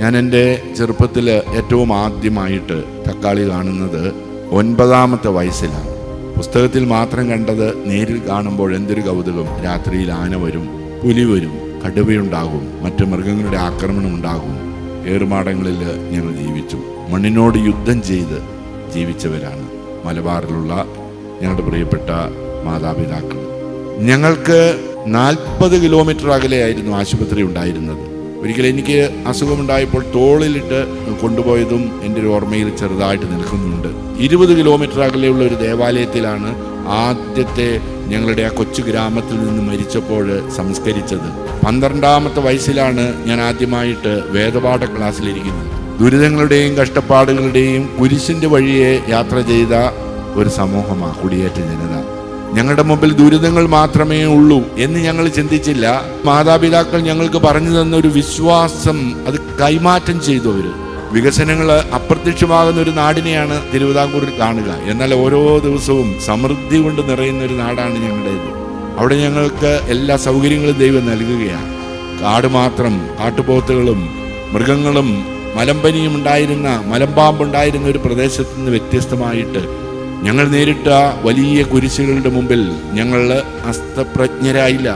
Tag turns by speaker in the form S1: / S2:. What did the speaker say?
S1: ഞാൻ എന്റെ ചെറുപ്പത്തിൽ ഏറ്റവും ആദ്യമായിട്ട് തക്കാളി കാണുന്നത് ഒൻപതാമത്തെ വയസ്സിലാണ്. പുസ്തകത്തിൽ മാത്രം കണ്ടത് നേരിൽ കാണുമ്പോൾ എന്തൊരു കൗതുകം. രാത്രിയിൽ ആന വരും പുലി വരും കടുവയുണ്ടാകും മറ്റു മൃഗങ്ങളുടെ ആക്രമണം ഉണ്ടാകും. ഏറുമാടങ്ങളിൽ ഞങ്ങൾ ജീവിച്ചു. മണ്ണിനോട് യുദ്ധം ചെയ്ത് ജീവിച്ചവരാണ് മലബാറിലുള്ള ഞങ്ങളുടെ പ്രിയപ്പെട്ട മാതാപിതാക്കൾ. ഞങ്ങൾക്ക് നാൽപ്പത് കിലോമീറ്റർ അകലെയായിരുന്നു ആശുപത്രി ഉണ്ടായിരുന്നത്. ഒരിക്കൽ എനിക്ക് അസുഖമുണ്ടായപ്പോൾ തോളിലിട്ട് കൊണ്ടുപോയതും എന്റെ ഒരു ഓർമ്മയിൽ ചെറുതായിട്ട് നിൽക്കുന്നുണ്ട്. ഇരുപത് കിലോമീറ്റർ അകലെയുള്ള ഒരു ദേവാലയത്തിലാണ് ആദ്യത്തെ ഞങ്ങളുടെ ആ കൊച്ചു ഗ്രാമത്തിൽ നിന്ന് മരിച്ചപ്പോൾ സംസ്കരിച്ചത്. പന്ത്രണ്ടാമത്തെ വയസ്സിലാണ് ഞാൻ ആദ്യമായിട്ട് വേദപാഠ ക്ലാസ്സിലിരിക്കുന്നത്. ദുരിതങ്ങളുടെയും കഷ്ടപ്പാടുകളുടെയും കുരിശിന്റെ വഴിയെ യാത്ര ചെയ്ത ഒരു സമൂഹമാണ് കുടിയേറ്റ ജനത. ഞങ്ങളുടെ മുമ്പിൽ ദുരിതങ്ങൾ മാത്രമേ ഉള്ളൂ എന്ന് ഞങ്ങൾ ചിന്തിച്ചില്ല. മാതാപിതാക്കൾ ഞങ്ങൾക്ക് പറഞ്ഞു തന്ന ഒരു വിശ്വാസം അത് കൈമാറ്റം ചെയ്തു അവർ വികസനങ്ങൾ അപ്രത്യക്ഷമാകുന്ന ഒരു നാടിനെയാണ് തിരുവിതാംകൂറിൽ കാണുക. എന്നാൽ ഓരോ ദിവസവും സമൃദ്ധി കൊണ്ട് നിറയുന്ന ഒരു നാടാണ് ഞങ്ങളുടേത്. അവിടെ ഞങ്ങൾക്ക് എല്ലാ സൗകര്യങ്ങളും ദൈവം നൽകുകയാണ്. കാട് മാത്രം കാട്ടുപോത്തുകളും മൃഗങ്ങളും മലമ്പനിയും ഉണ്ടായിരുന്ന മലമ്പാമ്പുണ്ടായിരുന്ന ഒരു പ്രദേശത്ത് നിന്ന് വ്യത്യസ്തമായിട്ട് ഞങ്ങൾ നേരിട്ട വലിയ കുരിശുകളുടെ മുമ്പിൽ ഞങ്ങൾ അസ്തപ്രജ്ഞരായില്ല.